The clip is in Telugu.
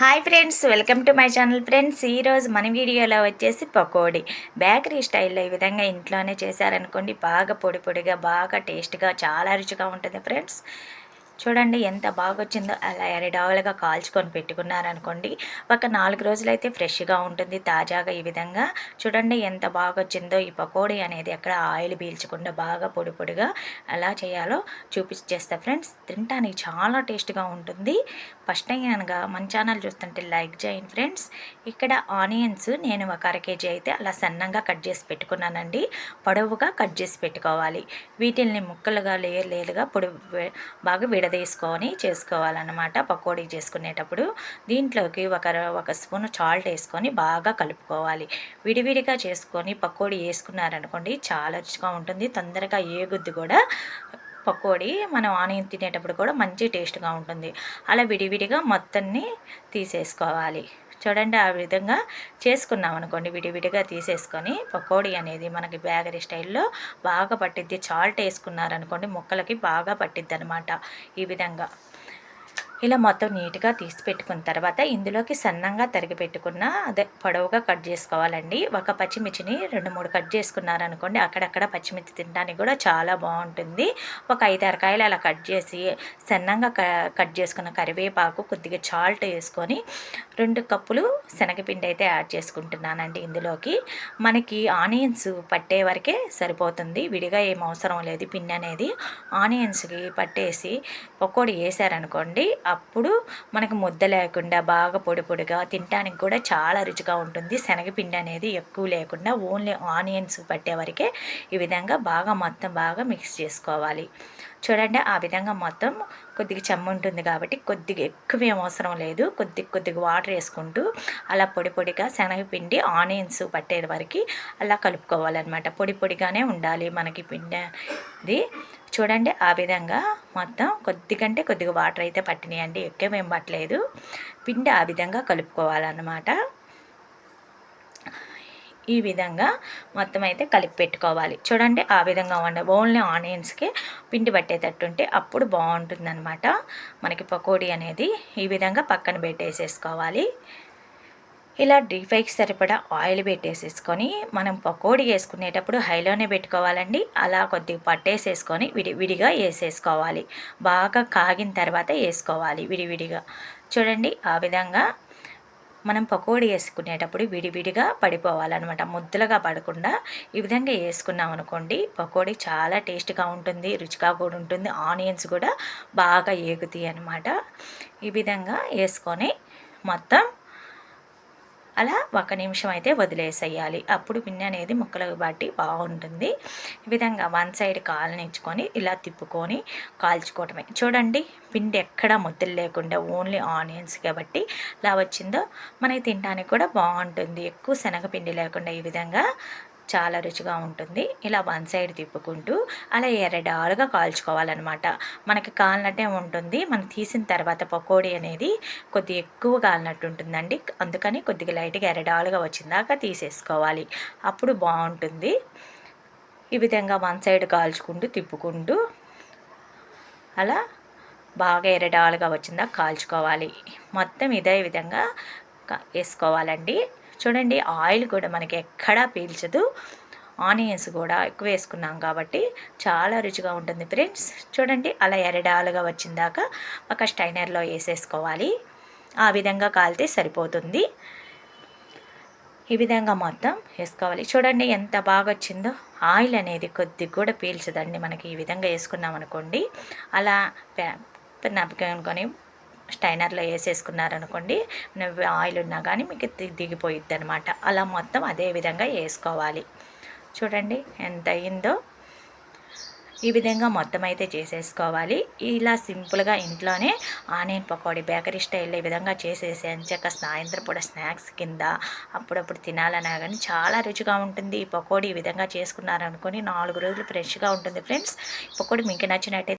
Hi friends welcome to my channel friends. ఈరోజు మన వీడియోలో వచ్చేసి పకోడీ. బేకరీ స్టైల్లో ఈ విధంగా ఇంట్లోనే చేశారనుకోండి బాగా పొడి పొడిగా బాగా టేస్ట్గా చాలా రుచిగా ఉంటుంది ఫ్రెండ్స్. చూడండి ఎంత బాగా వచ్చిందో అలా ఎరడావులుగా కాల్చుకొని పెట్టుకున్నారనుకోండి. ఒక నాలుగు రోజులైతే ఫ్రెష్గా ఉంటుంది తాజాగా ఈ విధంగా. చూడండి ఎంత బాగా వచ్చిందో ఈ పకోడీ అనేది ఎక్కడ ఆయిల్ పీల్చకుండా బాగా పొడి పొడిగా ఎలా చేయాలో చూపించేస్తా ఫ్రెండ్స్. తింటానికి చాలా టేస్ట్గా ఉంటుంది. ఫస్ట్ టైం అనగా మన ఛానల్ చూస్తుంటే లైక్ చేయండి ఫ్రెండ్స్. ఇక్కడ ఆనియన్స్ నేను ఒక అర కేజీ అయితే అలా సన్నంగా కట్ చేసి పెట్టుకున్నానండి. పొడవుగా కట్ చేసి పెట్టుకోవాలి. వీటిల్ని ముక్కలుగా లేయర్ లేదుగా పొడి బాగా విడ విడదీసుకొని చేసుకోవాలన్నమాట. పకోడీ చేసుకునేటప్పుడు దీంట్లోకి ఒక ఒక స్పూన్ చాల్ట్ వేసుకొని బాగా కలుపుకోవాలి. విడివిడిగా చేసుకొని పకోడీ వేసుకున్నారనుకోండి చాలా రుచిగా ఉంటుంది. తొందరగా ఏగుద్ది కూడా పకోడీ మనం ఆనియన్ తినేటప్పుడు కూడా మంచి టేస్ట్గా ఉంటుంది. అలా విడివిడిగా మొత్తాన్ని తీసేసుకోవాలి. చూడండి ఆ విధంగా చేసుకున్నాం అనుకోండి. విడివిడిగా తీసేసుకొని పకోడీ అనేది మనకి బేకరీ స్టైల్లో బాగా పట్టిద్ది. చాల్ట్ వేసుకున్నారనుకోండి ముక్కలకి బాగా పట్టిద్ది అనమాట ఈ విధంగా. ఇలా మొత్తం నీట్గా తీసి పెట్టుకున్న తర్వాత ఇందులోకి సన్నంగా తరిగి పెట్టుకున్న అదే పొడవుగా కట్ చేసుకోవాలండి. ఒక పచ్చిమిర్చిని రెండు మూడు కట్ చేసుకున్నారనుకోండి అక్కడక్కడ పచ్చిమిర్చి తినడానికి కూడా చాలా బాగుంటుంది. ఒక ఐదు అరకాయలు అలా కట్ చేసి సన్నంగా కట్ చేసుకున్న కరివేపాకు కొద్దిగా చాల్ట్ వేసుకొని రెండు కప్పులు శనగపిండి అయితే యాడ్ చేసుకుంటున్నానండి ఇందులోకి. మనకి ఆనియన్స్ పట్టే వరకే సరిపోతుంది. విడిగా ఏం అవసరం లేదు. పిండి అనేది ఆనియన్స్కి పట్టేసి పకోడీ వేసారనుకోండి అప్పుడు మనకు ముద్ద లేకుండా బాగా పొడి పొడిగా తినడానికి కూడా చాలా రుచిగా ఉంటుంది. శనగపిండి అనేది ఎక్కువ లేకుండా ఓన్లీ ఆనియన్స్ పట్టే వరకే ఈ విధంగా బాగా మొత్తం బాగా మిక్స్ చేసుకోవాలి. చూడండి ఆ విధంగా మొత్తం కొద్దిగా చెమ్మ ఉంటుంది కాబట్టి కొద్దిగా ఎక్కువ ఏం అవసరం లేదు. కొద్ది కొద్దిగా వాటర్ వేసుకుంటూ అలా పొడి పొడిగా శనగపిండి ఆనియన్స్ పట్టే వరకు అలా కలుపుకోవాలన్నమాట. పొడి పొడిగానే ఉండాలి మనకి పిండి అది చూడండి ఆ విధంగా మొత్తం కొద్దిగంటే కొద్దిగా వాటర్ అయితే పట్టినాయండి. ఎక్కువ ఏం పట్టలేదు. పిండి ఆ విధంగా కలుపుకోవాలన్నమాట. ఈ విధంగా మొత్తం అయితే కలిపి పెట్టుకోవాలి. చూడండి ఆ విధంగా ఉండే ఓన్లీ ఆనియన్స్కి పిండి పట్టేటట్టుంటే అప్పుడు బాగుంటుందన్నమాట. మనకి పకోడీ అనేది ఈ విధంగా పక్కన పెట్టేసేసుకోవాలి. ఇలా డీప్ ఫ్రైకి సరిపడా ఆయిల్ పెట్టేసేసుకొని మనం పకోడీ వేసుకునేటప్పుడు హైలోనే పెట్టుకోవాలండి. అలా కొద్దిగా పట్టేసేసుకొని విడి విడిగా వేసేసుకోవాలి. బాగా కాగిన తర్వాత వేసుకోవాలి విడివిడిగా. చూడండి ఆ విధంగా మనం పకోడీ వేసుకునేటప్పుడు విడివిడిగా పడిపోవాలన్నమాట. ముద్దలుగా పడకుండా ఈ విధంగా వేసుకున్నాం అనుకోండి పకోడీ చాలా టేస్ట్గా ఉంటుంది రుచిగా కూడా ఉంటుంది ఆనియన్స్ కూడా బాగా ఏగుతాయి అనమాట ఈ విధంగా వేసుకొని మొత్తం అలా ఒక నిమిషం అయితే వదిలేసేయాలి. అప్పుడు పిండి అనేది ముక్కలకు బట్టి బాగుంటుంది. ఈ విధంగా వన్ సైడ్ కాలనిచ్చుకొని ఇలా తిప్పుకొని కాల్చుకోవటమే. చూడండి పిండి ఎక్కడ ముద్దలు లేకుండా ఓన్లీ ఆనియన్స్ కాబట్టి ఇలా వచ్చిందో మనకి తినడానికి కూడా బాగుంటుంది. ఎక్కువ శనగపిండి లేకుండా ఈ విధంగా చాలా రుచిగా ఉంటుంది. ఇలా వన్ సైడ్ తిప్పుకుంటూ అలా ఎర్రడాలుగా కాల్చుకోవాలన్నమాట. మనకి కాలినట్టే ఉంటుంది. మనం తీసిన తర్వాత పకోడీ అనేది కొద్ది ఎక్కువ కాలినట్టు ఉంటుందండి. అందుకని కొద్దిగా లైట్గా ఎర్రడాలుగా వచ్చిందాక తీసేసుకోవాలి. అప్పుడు బాగుంటుంది. ఈ విధంగా వన్ సైడ్ కాల్చుకుంటూ తిప్పుకుంటూ అలా బాగా ఎర్రడాలుగా వచ్చిందా కాల్చుకోవాలి. మొత్తం ఇదే విధంగా వేసుకోవాలండి. చూడండి ఆయిల్ కూడా మనకి ఎక్కడా పీల్చదు. ఆనియన్స్ కూడా ఎక్కువ వేసుకున్నాం కాబట్టి చాలా రుచిగా ఉంటుంది ఫ్రెండ్స్. చూడండి అలా ఎరడాలుగా వచ్చిందాక ఒక స్టైనర్లో వేసేసుకోవాలి. ఆ విధంగా కాలితే సరిపోతుంది. ఈ విధంగా మొత్తం వేసుకోవాలి. చూడండి ఎంత బాగా వచ్చిందో. ఆయిల్ అనేది కొద్దిగా కూడా పీల్చదండి. మనకి ఈ విధంగా వేసుకున్నాం అనుకోండి అలా కొని స్టైనర్లో వేసేసుకున్నారనుకోండి ఆయిల్ ఉన్నా కానీ మీకు దిగిపోయిద్ది అనమాట అలా మొత్తం అదే విధంగా వేసుకోవాలి. చూడండి ఎంత అయిందో ఈ విధంగా మొత్తం అయితే చేసేసుకోవాలి. ఇలా సింపుల్గా ఇంట్లోనే ఆనియన్ పకోడీ బేకరీ స్టైల్లో ఈ విధంగా చేసేసి అంచాక సాయంత్రం పూట స్నాక్స్ కింద అప్పుడప్పుడు తినాలన్నా కానీ చాలా రుచిగా ఉంటుంది. ఈ పకోడీ ఈ విధంగా చేసుకున్నారనుకొని నాలుగు రోజులు ఫ్రెష్గా ఉంటుంది ఫ్రెండ్స్. పకోడీ మీకు నచ్చినట్టయితే